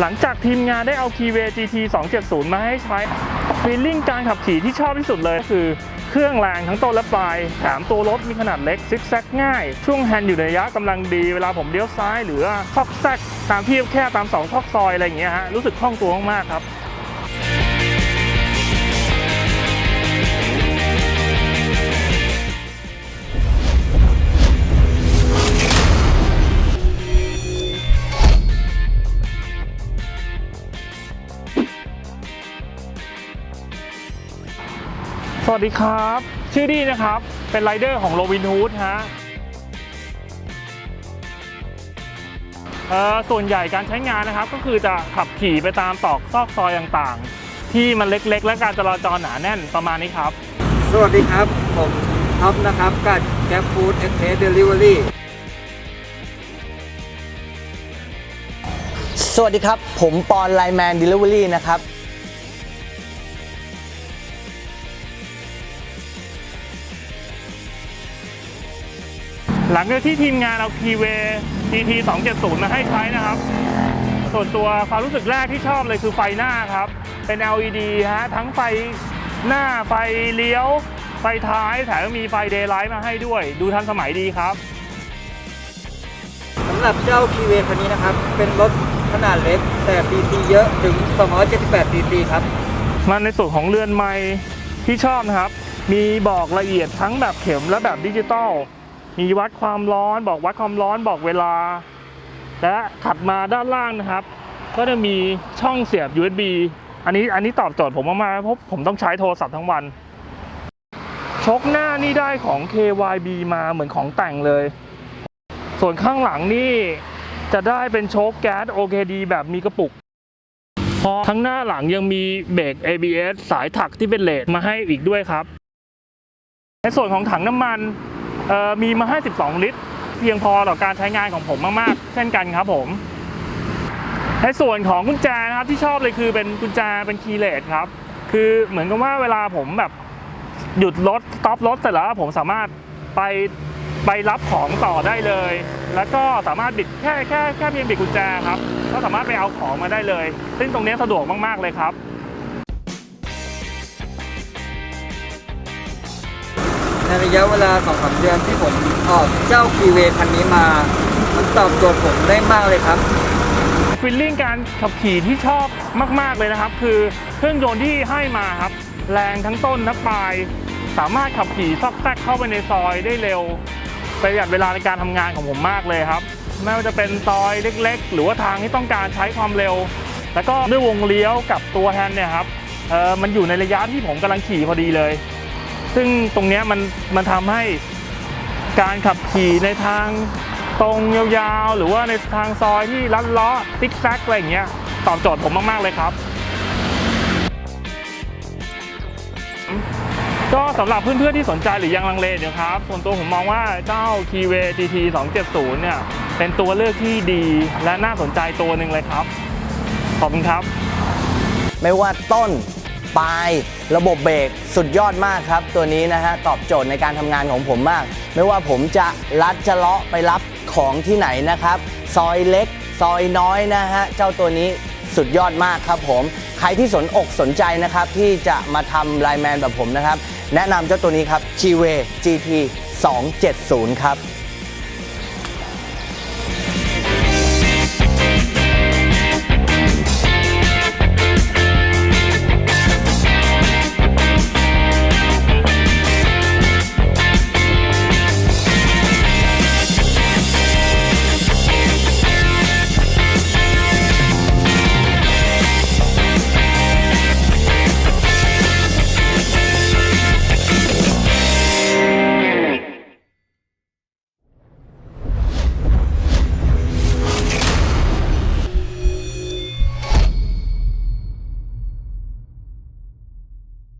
หลังจากทีมงานได้เอา Keyway GT 270 มาให้ใช้ฟีลลิ่งการขับขี่ที่ชอบที่สุดเลยก็คือเครื่องแรงทั้งต้นและปลายแถมตัวรถมีขนาดเล็กซิกแซกง่าย ช่วงแฮนด์อยู่ในระยะกำลังดีเวลาผมเลี้ยวซ้ายหรือซอกแซกตามที่แค่ตามสองซอกซอยอะไรอย่างเงี้ยฮะรู้สึกคล่องตัวมากๆครับ สวัสดีครับ ชื่อดีนะครับ เป็นไรเดอร์ของโรบินฮูดฮะเอ่อส่วนใหญ่การใช้งานนะครับ ก็คือจะขับขี่ไปตามตอกซอกซอยต่างๆ ที่มันเล็กๆ และการจราจรหนาแน่นประมาณนี้ครับ สวัสดีครับ ผมท็อปนะครับกับแก p ฟู้ดเอ็กเพรสเดลิเวอรี่สวัสดีครับ ผมปอนไลแมนเดลิเวอรี่นะครับ หลังจากที่ทีมงานเอา Keyway GT 270มาให้ใช้นะครับ ส่วนตัวความรู้สึกแรกที่ชอบเลยคือไฟหน้าครับ เป็น LED ฮะทั้งไฟหน้าไฟเลี้ยว ไฟท้ายแถมมีไฟเดย์ไลท์มาให้ด้วย ดูทันสมัยดีครับสำหรับเจ้าคีเวคันนี้นะครับ เป็นรถขนาดเล็ก แต่ซีซีเยอะถึง 278ซีซีครับมาในส่วนของเรือนไม้ที่ชอบนะครับ มีบอกละเอียดทั้งแบบเข็มและแบบดิจิตอล มีวัดความร้อนบอกวัดความร้อนบอกเวลา และถัดมาด้านล่างนะครับ ก็จะมีช่องเสียบ USB อันนี้อันนี้ตอบโจทย์ผมมากๆเพราะผมต้องใช้โทรศัพท์ทั้งวันชกหน้านี่ได้ของ KYB มาเหมือนของแต่งเลย ส่วนข้างหลังนี่จะได้เป็นโชคแก๊ส OKD แบบมีกระปุก พอทั้งหน้าหลังยังมีเบรก ABS สายถักที่เป็นเลดมาให้อีกด้วยครับ ในส่วนของถังน้ำมัน มีมาให้12ลิตร เพียงพอต่อการใช้งานของผมมากๆ เช่นกันครับผมในส่วนของกุญแจนะครับที่ชอบเลยคือเป็นกุญแจเป็นคีย์เลสครับ คือเหมือนกับว่าเวลาผมแบบหยุดรถสต็อปรถเสร็จแล้วผมสามารถไปไปรับของต่อได้เลย แล้วก็สามารถบิดแค่แค่แค่เพียงบิดกุญแจครับ ก็สามารถไปเอาของมาได้เลย ซึ่งตรงนี้สะดวกมากๆเลยครับ ในระยะเวลา2-3เดือนที่ผมออกเจ้าคีเวคันนี้มา มันตอบโจทย์ผมได้มากเลยครับฟีลลิ่งการขับขี่ที่ชอบมาก ๆ เลยนะครับ คือเครื่องยนต์ที่ให้มาครับ แรงทั้งต้นทั้งปลาย สามารถขับขี่ซอกแซกเข้าไปในซอยได้เร็วประหยัดเวลาในการทำงานของผมมากเลยครับไม่ว่าจะเป็นซอยเล็ก ๆ หรือว่าทางที่ต้องการใช้ความเร็ว แล้วก็ด้วยวงเลี้ยวกับตัวแฮนด์เนี่ยครับเออมันอยู่ในระยะที่ผมกำลังขี่พอดีเลย ซึ่งตรงเนี้ยมันมันทำให้การขับขี่ในทางตรงยาวๆ หรือว่าในทางซอยที่ลัดเลาะติ๊กแซกอะไรอย่างเงี้ยตอบโจทย์ผมมากๆเลยครับ ก็สำหรับเพื่อนๆที่สนใจหรือยังลังเลเนี่ยครับส่วนตัวผมมองว่าเจ้า Keyway GT 270 เนี่ย เป็นตัวเลือกที่ดีและน่าสนใจตัวหนึ่งเลยครับ ขอบคุณครับ ไม่ว่าต้น ปลาย ระบบเบรกสุดยอดมากครับ ตัวนี้นะฮะตอบโจทย์ในการทำงานของผมมาก ไม่ว่าผมจะลัดจะเลาะไปรับของที่ไหนนะครับ ซอยเล็ก ซอยน้อยนะฮะเจ้าตัวนี้สุดยอดมากครับผม ใครที่สนอกสนใจนะครับ ที่จะมาทำไลแมนแบบผมนะครับ แนะนำเจ้าตัวนี้ครับ k ีเว GT 270 ครับ